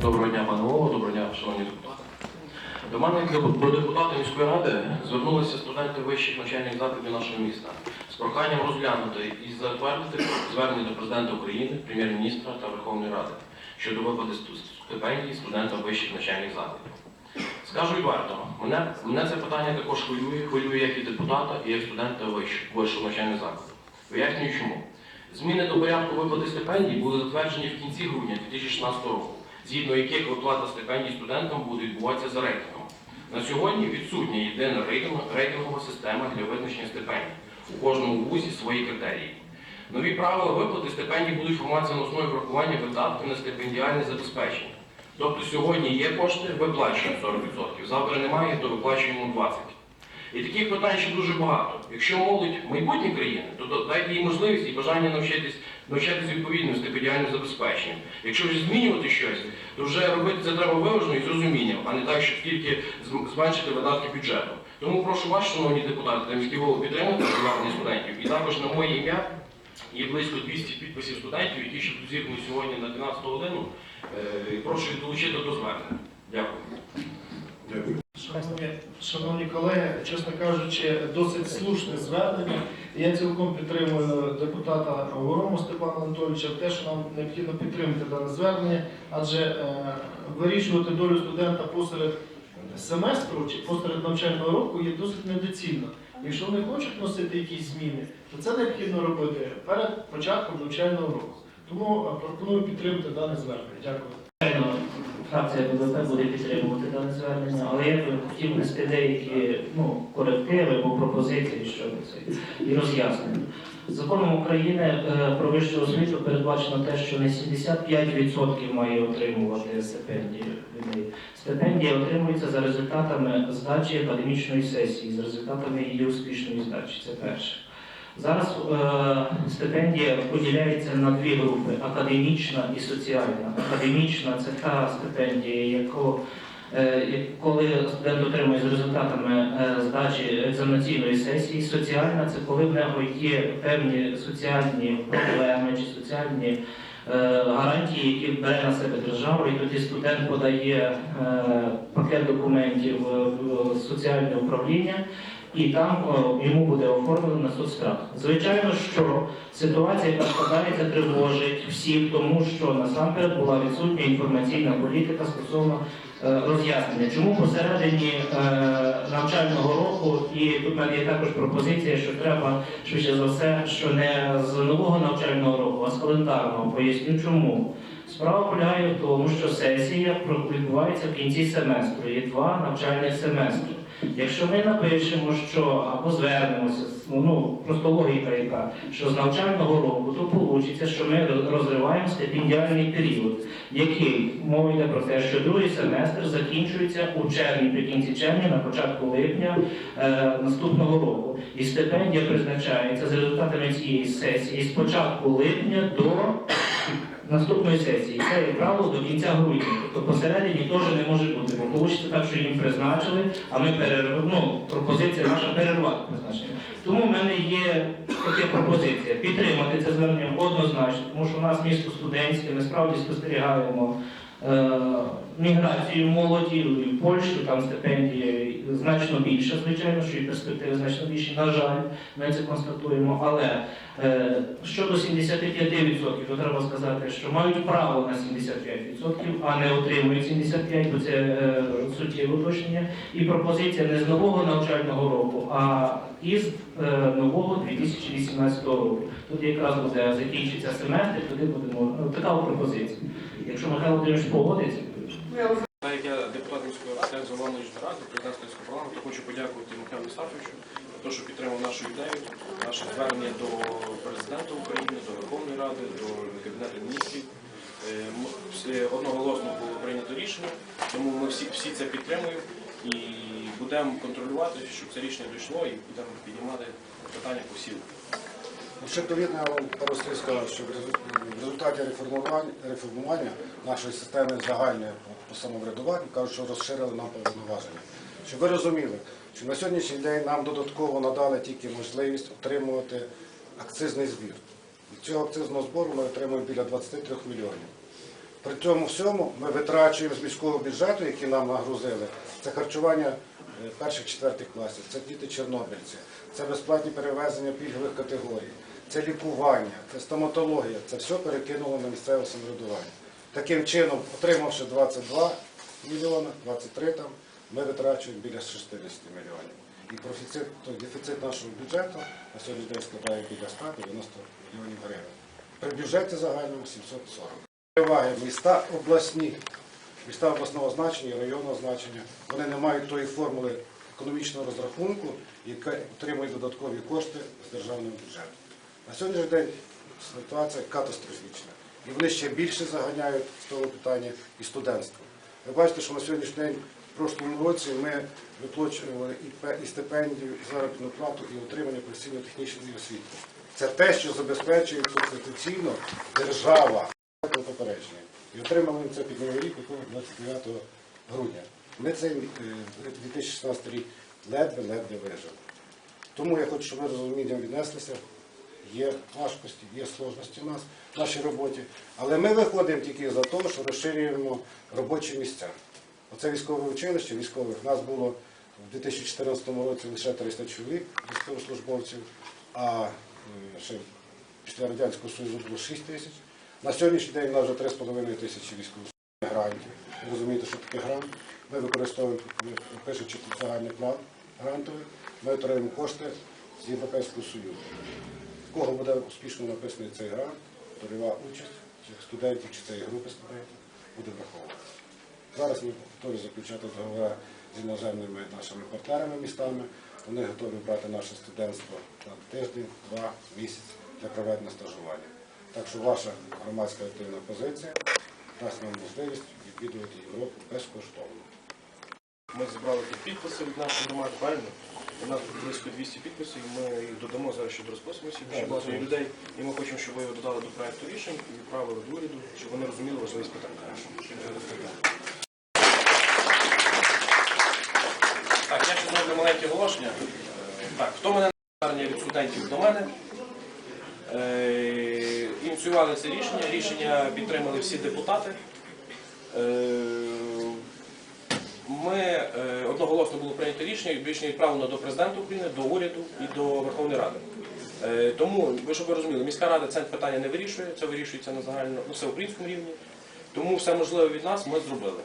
Доброго дня, пане Голово, доброго дня, шановні депутати. До мене, як до депутата міської ради, звернулися студенти вищих навчальних закладів нашого міста з проханням розглянути і затвердити звернення до президента України, прем'єр-міністра та Верховної Ради щодо виплати стипендій студентам вищих навчальних закладів. Скажу відверто, мене, мене це питання також хвилює, хвилює як і депутата, і як студента вищого навчальних закладів. Пояснюю чому. Зміни до порядку виплати стипендій були затверджені в кінці грудня 2016 року, згідно яких виплата стипендій студентам буде відбуватися за рейтингом. На сьогодні відсутня єдина рейтингова система для визначення стипендій. У кожному вузі свої критерії. Нові правила виплати стипендій будуть формуватися на основі врахування видатків на стипендіальне забезпечення. Тобто сьогодні є кошти, виплачуємо 40%, завтра немає, то виплачуємо 20%. І таких питань ще дуже багато. Якщо молодь майбутнє країни, то дайте їй можливість і бажання навчитись, навчатись відповідним стипендіальним забезпеченням. Якщо вже змінювати щось, то вже робити це треба виважено і з розумінням, а не так, щоб тільки зменшити видатки бюджету. Тому прошу вас, шановні депутати та міські голови, підтримати студентів. І також на моє ім'я є близько 200 підписів студентів, які ще тут зіркані сьогодні на 12 годину. Е, і Прошу їх долучити до звернення. Дякую. Шановні, шановні колеги, чесно кажучи, досить слушне звернення. Я цілком підтримую депутата Ворому Степана Анатолійовича в те, що нам необхідно підтримати дане звернення, адже е, вирішувати долю студента посеред семестру чи посеред навчального року є досить недоцільно. Якщо вони хочуть носити якісь зміни, то це необхідно робити перед початком навчального року. Тому е, пропоную підтримати дане звернення. Дякую. Фракція БВП буде підтримувати дане звернення, але я би хотів внести деякі ну, корективи або пропозиції щодо і роз'яснення. Законом України е, про вищу освіту передбачено те, що не 75% має отримувати стипендії людей. Стипендія отримується за результатами здачі академічної сесії, за результатами її успішної здачі. Це перше. Зараз е, стипендія поділяється на дві групи: академічна і соціальна. Академічна це та стипендія, яку е, коли студент отримує за результатами е, здачі екзаменаційної сесії. Соціальна це коли в нього є певні соціальні проблеми чи соціальні е, гарантії, які бере на себе держава, і тоді студент подає е, пакет документів в в соціальне управління і там о, йому буде оформлено соцстрах. Звичайно, що ситуація, яка складається, тривожить всіх, тому що насамперед була відсутня інформаційна політика стосовно е, роз'яснення. Чому посередині е, навчального року, і тут є також пропозиція, що треба швидше за все, що не з нового навчального року, а з календарного. Поясню чому. Справа полягає в тому, що сесія відбувається в кінці семестру, є два навчальних семестри. Якщо ми напишемо, що або звернемося, ну, просто логіка яка, що з навчального року, то вийде, що ми розриваємо стипендіальний період, який мова йде про те, що другий семестр закінчується у червні, при кінці червня, на початку липня е, наступного року. І стипендія призначається за результатами цієї сесії з початку липня до наступної сесії. Це, як правило, до кінця грудня. Тобто посередині теж не може бути, бо вийде так, що їм призначили, а ми перерв... ну, пропозиція наша перервати призначення. Тому в мене є така пропозиція підтримати це звернення однозначно, тому що у нас місто студентське, ми справді спостерігаємо. Е, Міграцію молоді в Польщу, там стипендії значно більше, звичайно, що і перспективи значно більші. На жаль, ми це констатуємо. Але е, щодо 75%, то треба сказати, що мають право на 75%, а не отримують 75%, бо це е, суттєве уточнення. І пропозиція не з нового навчального року, а із нового 2018 року. Тут якраз буде закінчиться семестр, туди будемо ну, така пропозиція. Якщо Михайло Володимирович Так як я депутат міської ради, як голова Нижньої ради, президентського парламенту, хочу подякувати Михайлу Сафовичу за те, що підтримав нашу ідею, наше звернення до президента України, до Верховної Ради, до Кабінету міністрів. Е, Одноголосно було прийнято рішення, тому ми всі, всі це підтримуємо і будемо контролювати, щоб це рішення дійшло і будемо піднімати питання по всім. Ще довідно я вам пару сказав, що в результаті реформування, реформування нашої системи загальної по самоврядуванню кажуть, що розширили нам повноваження. Щоб ви розуміли, що на сьогоднішній день нам додатково надали тільки можливість отримувати акцизний збір. Від цього акцизного збору ми отримуємо біля 23 мільйонів. При цьому всьому ми витрачуємо з міського бюджету, який нам нагрузили, це харчування е, перших-четвертих класів, це діти чорнобильці, це безплатні перевезення пільгових категорій, це лікування, це стоматологія, це все перекинуло на місцеве самоврядування. Таким чином, отримавши 22 мільйони, 23 там, ми витрачуємо біля 60 мільйонів. І профіцит, то дефіцит нашого бюджету на сьогоднішній день складає біля 190 мільйонів гривень. При бюджеті загальному 740. Переваги міста обласні, міста обласного значення, районного значення, вони не мають тої формули економічного розрахунку, яка отримує додаткові кошти з державного бюджету. На сьогоднішній день ситуація катастрофічна. І вони ще більше заганяють з того питання і студентство. Ви бачите, що на сьогоднішній день в прошлому році ми виплачували і стипендію, і заробітну плату, і отримання професійно-технічної освіти. Це те, що забезпечує конституційно держава попередження. І отримали це під новий рік, 29 грудня. Ми цей е, 2016 рік ледве-ледве вижили. Тому я хочу, щоб ви розумінням віднеслися. Є важкості, є сложності в нас в нашій роботі. Але ми виходимо тільки за те, що розширюємо робочі місця. Оце військове училище військових. У нас було в 2014 році лише 300 чоловік військовослужбовців, а е, ще після Радянського Союзу було 6 тисяч. На сьогоднішній день у нас вже 3,5 тисячі військових грантів. Ви розумієте, що таке грант? Ми використовуємо, пишучи загальний план грантовий, ми отримуємо кошти з Європейського Союзу. В кого буде успішно написаний цей грант, дольова участь цих студентів чи цієї групи студентів буде врахована. Зараз ми готові заключати договори з іноземними нашими партнерами містами. Вони готові брати наше студентство на тиждень, два, місяць для проведення стажування. Так що ваша громадська активна позиція дасть нам можливість відвідувати Європу безкоштовно. Ми зібрали підписи від нашої громади, правильно? У нас близько 200 підписів, ми їх додамо зараз ще до розписуємося, ще багато є людей. І ми хочемо, щоб ви його додали до проекту рішень і відправили до уряду, щоб вони розуміли важливість питань. Так, я ще зроблю маленьке оголошення. Так, хто мене звернення від студентів до мене? Е, Ініціювали це рішення. Рішення підтримали всі депутати. Е, ми е, одноголосно було прийнято рішення, і рішення відправлено до президента України, до уряду і до Верховної Ради. Е, тому, ви щоб ви розуміли, міська рада це питання не вирішує, це вирішується на загально на всеукраїнському рівні. Тому все можливе від нас ми зробили.